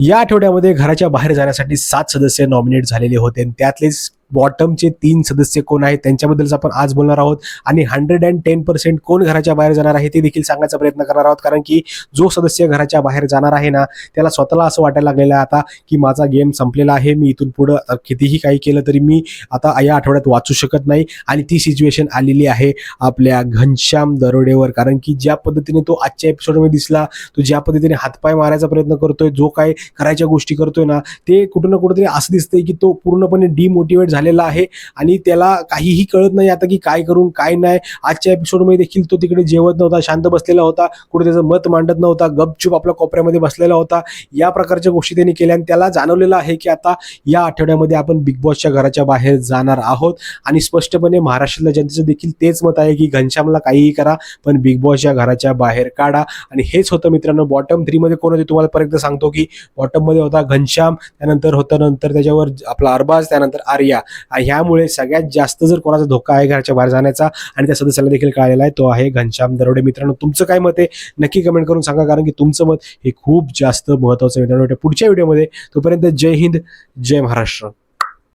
या आठवड्यामध्ये घराच्या बाहेर जाण्यासाठी सात सदस्य नॉमिनेट झालेले होते आणि त्यातलेच बॉटमचे तीन सदस्य कोण आहेत त्यांच्याबद्दलच आपण आज बोलणार आहोत. आणि हंड्रेड अँड टेन पर्सेंट कोण घराच्या बाहेर जाणार आहे ते देखील सांगायचा प्रयत्न करणार आहोत. कारण की जो सदस्य घराच्या बाहेर जाणार आहे ना त्याला स्वतःला असं वाटायला लागलेलं आहे आता की माझा गेम संपलेला आहे मी इथून पुढं कितीही काही केलं तरी मी आता या आठवड्यात वाचू शकत नाही. आणि ती सिच्युएशन आलेली आहे आपल्या घनश्याम दरोडेवर. कारण की ज्या पद्धतीने तो आजच्या एपिसोडमध्ये दिसला तो ज्या पद्धतीने हातपाय मारायचा प्रयत्न करतोय जो काय करायच्या गोष्टी करतोय ना ते कुठं ना कुठंतरी असं दिसतंय की तो पूर्णपणे डिमोटिवेट झाला झालेला आहे आणि त्याला काहीही कळत नाही आता की काय करून काय नाही. आजच्या एपिसोडमध्ये देखील तो तिकडे जेवत नव्हता शांत बसलेला होता. कुठे त्याचं मत मांडत नव्हता. गपचूप आपल्या कोपऱ्यामध्ये बसलेला होता. या प्रकारच्या गोष्टी त्यांनी केल्या आणि त्याला जाणवलेलं आहे की आता या आठवड्यामध्ये आपण बिग बॉसच्या घराच्या बाहेर जाणार आहोत. आणि स्पष्टपणे महाराष्ट्रातल्या जनतेचं देखील तेच मत आहे की घनश्यामला काहीही करा पण बिग बॉसच्या घराच्या बाहेर काढा. आणि हेच होतं मित्रांनो बॉटम थ्रीमध्ये कोण होते तुम्हाला परत एकदा सांगतो की बॉटममध्ये होता घनश्याम त्यानंतर होतं नंतर त्याच्यावर आपला अरबाज त्यानंतर आर्या. ह्यामुळे सगळ्यात जास्त जर कोणाचा धोका आहे घराच्या बाहेर जाण्याचा आणि त्या सदस्याला देखील कळलेला आहे तो आहे घनश्याम दरोडे. मित्रांनो तुमचं काय मत आहे? नक्की कमेंट करून सांगा कारण की तुमचं मत हे खूप जास्त महत्वाचं आहे मित्रांनो. पुढच्या व्हिडिओमध्ये तोपर्यंत जय हिंद जय महाराष्ट्र.